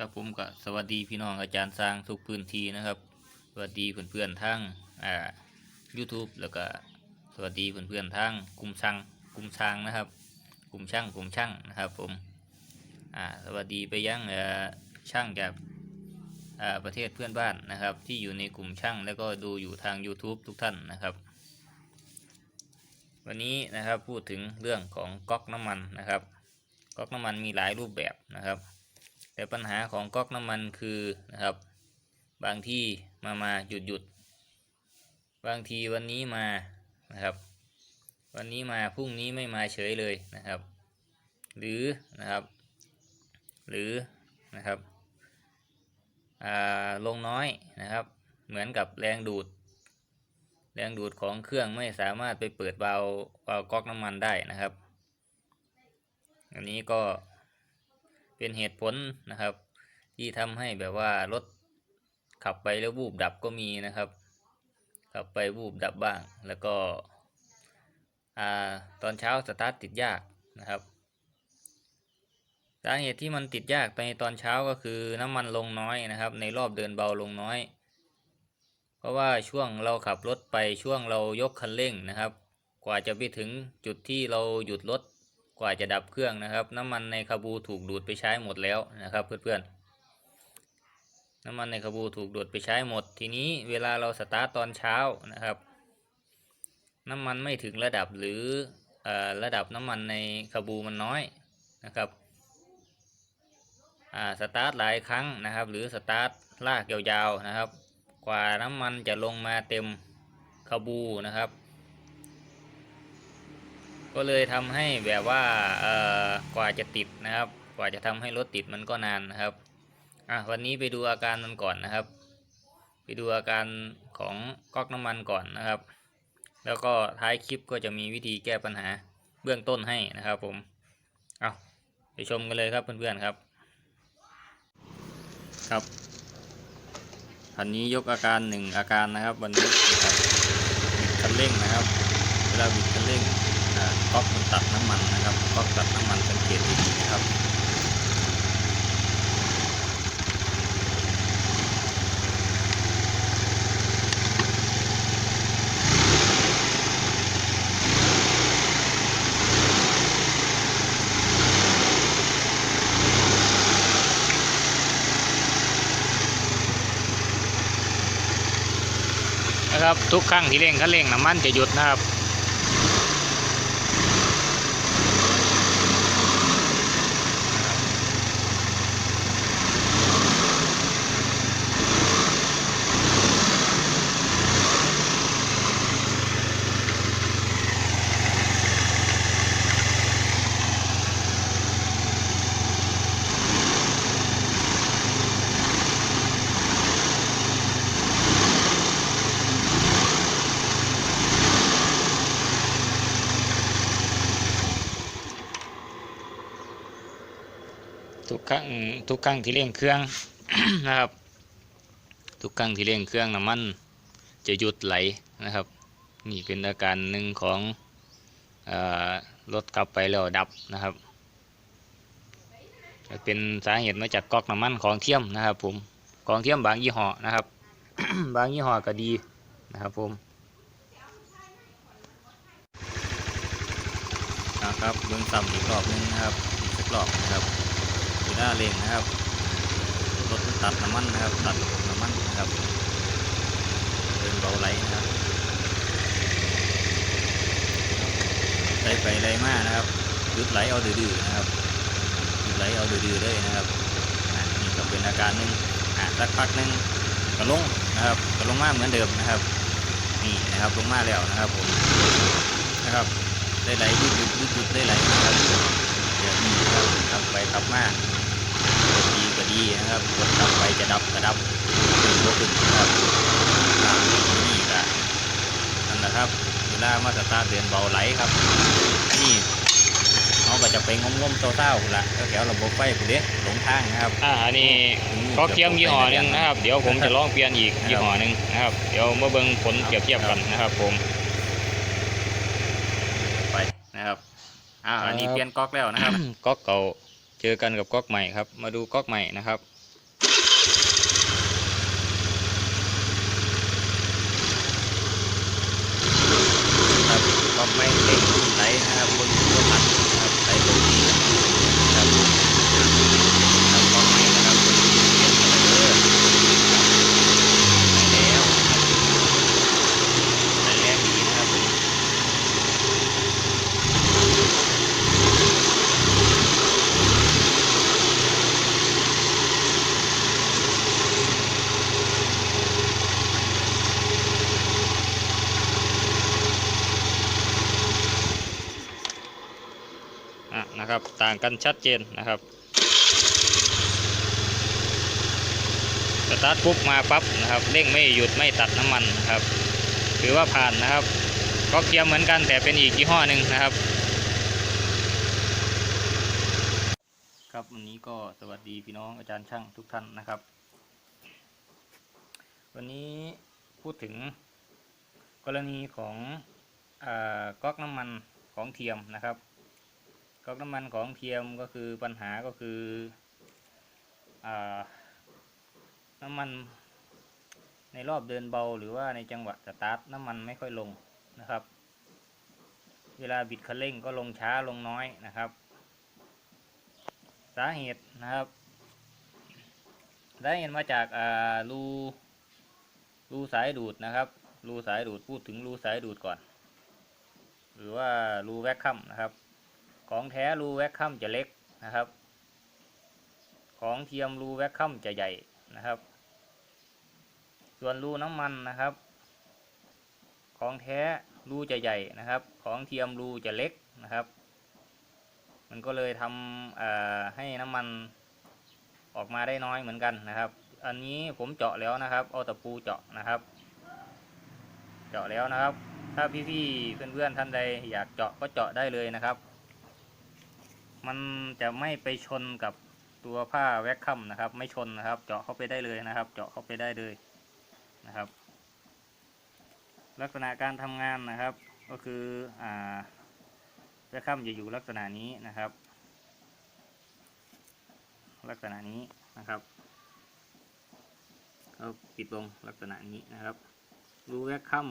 ครับผมก็สวัสดีพี่น้องอาจารย์สร้างทุกพื้นที่นะครับ สวัสดีเพื่อนๆทั้งอ่า YouTube แล้วก็สวัสดีเพื่อนๆทั้งกลุ่มช่างกลุ่มช่างนะครับ กลุ่มช่างกลุ่มช่างนะครับผมอ่าสวัสดีไปยังอ่อช่างจากอ่าประเทศเพื่อนบ้านนะครับ ที่อยู่ในกลุ่มช่างแล้วก็ดูอยู่ทาง YouTube ทุกท่านนะครับ วันนี้นะครับพูดถึงเรื่องของก๊อกน้ำมันนะครับ ก๊อกน้ำมันมีหลายรูปแบบนะครับ แต่ปัญหาของก๊อกน้ำมันคือนะครับ บางที่มามาหยุดหยุดบางทีวันนี้มานะครับ วันนี้มาพรุ่งนี้ไม่มาเฉยเลยนะครับ หรือนะครับ หรือนะครับอ่าลงน้อยนะครับ เหมือนกับแรงดูด แรงดูดของเครื่องไม่สามารถไปเปิดวาล์ววาก๊อกน้ำมันได้นะครับ อันนี้ก็ เป็นเหตุผลนะครับ ที่ทำให้แบบว่ารถขับไปแล้ววูบดับก็มีนะครับ ขับไปวูบดับบ้าง แล้วก็ตอนเช้าสตาร์ทติดยากนะครับสาเหตุที่มันติดยากในตอนเช้าก็คือน้ำมันลงน้อยนะครับ ในรอบเดินเบาลงน้อย เพราะว่าช่วงเราขับรถไปช่วงเรายกคันเร่งนะครับ กว่าจะไปถึงจุดที่เราหยุดรถ กว่าจะดับเครื่องนะครับ น้ำมันในคาบูถูกดูดไปใช้หมดแล้วนะครับ เพื่อนๆ น้ำมันในคาบูถูกดูดไปใช้หมด ทีนี้เวลาเราสตาร์ตตอนเช้านะครับ น้ำมันไม่ถึงระดับหรืออระดับน้ำมันในคาบูมันน้อยนะครับสตาร์ทหลายครั้งนะครับ หรือสตาร์ทลากยาวๆนะครับ กว่าน้ำมันจะลงมาเต็มคาบูนะครับ ก็เลยทำให้แบบว่าเอ่อกว่าจะติดนะครับ กว่าจะทำให้รถติดมันก็นานนะครับอะวันนี้ไปดูอาการมันก่อนนะครับ ไปดูอาการของก๊อกน้ำมันก่อนนะครับ แล้วก็ท้ายคลิปก็จะมีวิธีแก้ปัญหาเบื้องต้นให้นะครับผมเอาไปชมกันเลยครับเพื่อนๆครับ ครับคันนี้ยกอาการหนึ่งอาการนะครับ วันนี้ครับบิดคันเร่งนะครับเวลาบิดคันเร่ง ก๊อกมันตัดน้ำมันนะครับก๊อกตัดน้ำมันสังเกตดีๆนะครับนะครับทุกครั้งที่เร่งคันเร่งน้ำมันจะหยุดนะครับ ทุกครั้งทุกครั้งที่เร่งเครื่องนะครับ ทุกครั้งที่เร่งเครื่องน้ำมันจะหยุดไหลนะครับ นี่เป็นอาการหนึ่งของรถกลับไปแล้วดับนะครับเป็นสาเหตุมาจากก๊อกน้ำมันของเทียมนะครับ ผมของเทียมบางยี่ห้อนะครับ บางยี่ห้อก็ดีนะครับผมนะครับเบื้องซ้ำอีกรอบนึงนะครับอีกสักรอบนะครับ อยู่หน้าเลนนะครับ รถมันตัดน้ำมันนะครับ ตัดน้ำมันนะครับเดินเบาไหลนะครับไหลไปไหลมานะครับหยุดไหลเอาดื้อๆนะครับหยุดไหลเอาดื้อๆเลยนะครับนี่ก็เป็นอาการหนึ่งอะสักพักหนึ่งก็ลงนะครับก็ลงมาเหมือนเดิมนะครับ นี่นะครับลงมาแล้วนะครับผมนะครับได้ไหลหยุดหยุดหยุดได้ไหลนะครับเดี๋ยวนี้นะครับขับไปขับมา ดีก็ดีนะครับรถขับไปจะดับก็ดับขึ้นก็ขึ้นนะครับอ่านี่ก็นั่นแหละครับเวลามาสตาร์ทเดินเบาไหลครับ นี่เขาก็จะไปงมๆเต้าๆคุณละแถวๆระบบไฟคุณเด้หลงทางนะครับ อ่าอันนี้ก็เทียมยี่ห้อหนึ่งนะครับ เดี๋ยวผมจะลองเปลี่ยนอีกยี่ห้อหนึ่งนะครับ เดี๋ยวมาเบิ่งผลเปรียบเทียบกันนะครับ ผม ไปนะครับอ่าอันนี้เปลี่ยนก๊อกแล้วนะครับก๊อกเก่า เจอกันกับก๊อกใหม่ครับ มาดูก๊อกใหม่นะครับครับก็ไม่เร่งไหลนะครับบนตัวมันนะครับไหลลงดีนะครับครับก็ไม่นะครับบนที่เปลี่ยนกันเลยไปแล้วไหลแรงดีนะครับผม อะ นะครับ ต่างกันชัดเจนนะครับสตาร์ทปุ๊บมาปั๊บนะครับเร่งไม่หยุดไม่ตัดน้ำมันนะครับ ถือว่าผ่านนะครับก็เกียร์เหมือนกันแต่เป็นอีกยี่ห้อหนึ่งนะครับ ครับวันนี้ก็สวัสดีพี่น้องอาจารย์ช่างทุกท่านนะครับ วันนี้พูดถึงกรณีของอก๊อกน้ำมันของเทียมนะครับ ก๊อกน้ำมันของเทียมก็คือปัญหาก็คืออน้ำมันในรอบเดินเบาหรือว่าในจังหวะสตาร์ทน้ำมันไม่ค่อยลงนะครับ เวลาบิดคันเร่งก็ลงช้าลงน้อยนะครับ สาเหตุนะครับได้เห็นมาจากรูรูสายดูดนะครับรูสายดูดพูดถึงรูสายดูดก่อน หรือว่ารูแวคคัมนะครับ ของแท้รูแวคคัมจะเล็กนะครับ ของเทียมรูแวคคัมจะใหญ่นะครับ ส่วนรูน้ำมันนะครับ ของแท้รูจะใหญ่นะครับ ของเทียมรูจะเล็กนะครับ มันก็เลยทำให้น้ำมันออกมาได้น้อยเหมือนกันนะครับ อันนี้ผมเจาะแล้วนะครับ เอาตะปูเจาะนะครับ เจาะแล้วนะครับ ถ้าพี่ๆเพื่อนๆท่านใดอยากเจาะก็เจาะได้เลยนะครับ มันจะไม่ไปชนกับตัวผ้าแว็กคัมนะครับ ไม่ชนนะครับ เจาะเข้าไปได้เลยนะครับ เจาะเข้าไปได้เลยนะครับ ลักษณะการทำงานนะครับ ก็คืออ่าแว็กคัมจะอยู่ลักษณะนี้นะครับ ลักษณะนี้นะครับเขาปิดลงลักษณะนี้นะครับรูแว็กคัม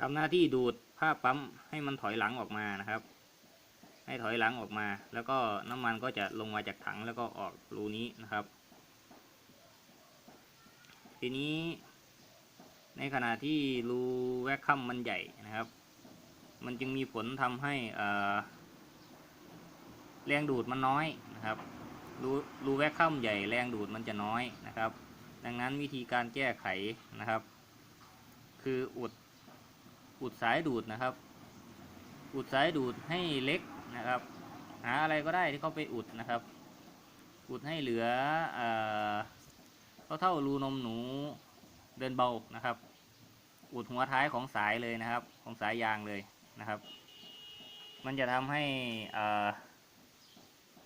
ทำหน้าที่ดูดผ้าปั๊มให้มันถอยหลังออกมานะครับ ให้ถอยหลังออกมา แล้วก็น้ำมันก็จะลงมาจากถังแล้วก็ออกรูนี้นะครับ ทีนี้ในขณะที่รูแว็กคัมมันใหญ่นะครับ มันจึงมีผลทำให้แรงดูดมันน้อยนะครับ รูรูแวคคัมใหญ่แรงดูดมันจะน้อยนะครับ ดังนั้นวิธีการแก้ไขนะครับ คืออุดอุดสายดูดนะครับ อุดสายดูดให้เล็ก นะครับ หาอะไรก็ได้ที่เขาไปอุดนะครับ อุดให้เหลือเท่าเท่ารูนมหนูเดินเบานะครับ อุดหัวท้ายของสายเลยนะครับ ของสายยางเลยนะครับ มันจะทำให้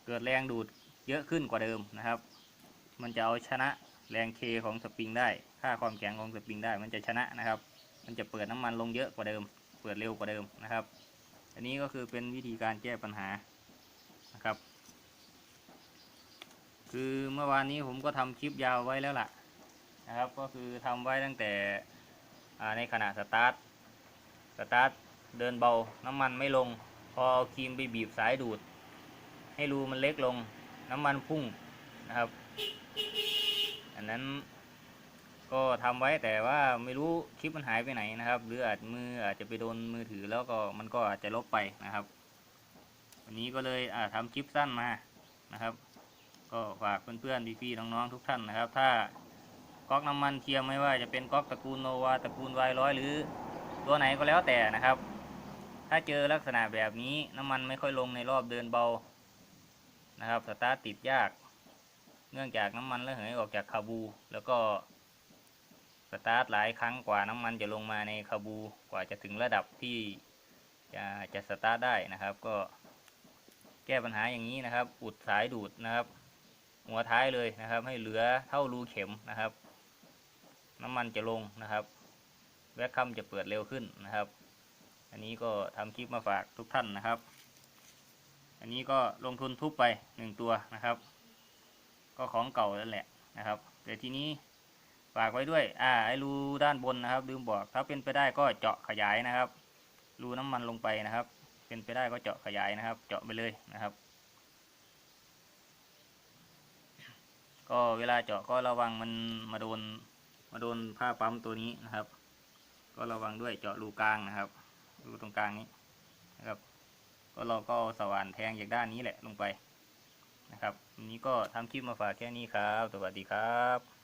เกิดแรงดูดเยอะขึ้นกว่าเดิมนะครับ มันจะเอาชนะแรงเคของสปริงได้ ค่าความแข็งของสปริงได้ มันจะชนะนะครับ มันจะเปิดน้ำมันลงเยอะกว่าเดิม เปิดเร็วกว่าเดิมนะครับ อันนี้ก็คือเป็นวิธีการแก้ปัญหานะครับ คือเมื่อวานนี้ผมก็ทำคลิปยาวไว้แล้วล่ะนะครับ ก็คือทำไว้ตั้งแต่ในขณะสตาร์ทสตาร์ทเดินเบาน้ำมันไม่ลง พอเอาครีมไปบีบสายดูด ให้รูมันเล็กลงน้ำมันพุ่งนะครับ อันนั้น ก็ทำไว้แต่ว่าไม่รู้คลิปมันหายไปไหนนะครับ หรืออาจมืออาจจะไปโดนมือถือแล้วก็มันก็อาจจะลบไปนะครับ วันนี้ก็เลยอ่าทำคลิปสั้นมานะครับ ก็ฝากเพื่อนๆพี่ๆน้องๆทุกท่านนะครับ ถ้าก๊อกน้ำมันเทียมไม่ว่าจะเป็นก๊อกตระกูลโนวาตระกูลวายร้อยหรือตัวไหนก็แล้วแต่นะครับ ถ้าเจอลักษณะแบบนี้น้ำมันไม่ค่อยลงในรอบเดินเบานะครับสตาร์ทติดยาก เนื่องจากน้ำมันระเหยออกจากคาบู แล้วก็ ตาร์ทหลายครั้งกว่าน้ำมันจะลงมาในคาบูกว่าจะถึงระดับที่จะจะสตาร์ทได้นะครับ ก็แก้ปัญหาอย่างนี้นะครับ อุดสายดูดนะครับ หัวท้ายเลยนะครับ ให้เหลือเท่ารูเข็มนะครับ น้ำมันจะลงนะครับ แวคคัมจะเปิดเร็วขึ้นนะครับ อันนี้ก็ทำคลิปมาฝากทุกท่านนะครับ อันนี้ก็ลงทุนทุบไปหนึ่งตัวนะครับ ก็ของเก่านั่นแหละนะครับแต่ทีนี้ ฝากไว้ด้วย อ่า ไอ้รูด้านบนนะครับลืมบอก ถ้าเป็นไปได้ก็เจาะขยายนะครับ รูน้ำมันลงไปนะครับ เป็นไปได้ก็เจาะขยายนะครับ เจาะไปเลยนะครับ ก็เวลาเจาะก็ระวังมันมาโดนมาโดนผ้าปั๊มตัวนี้นะครับ ก็ระวังด้วยเจาะรูกลางนะครับ รูตรงกลางนี้นะครับ ก็เราก็สว่านแทงจากด้านนี้แหละลงไปนะครับวันนี้ก็ทำคลิปมาฝากแค่นี้ครับ สวัสดีครับ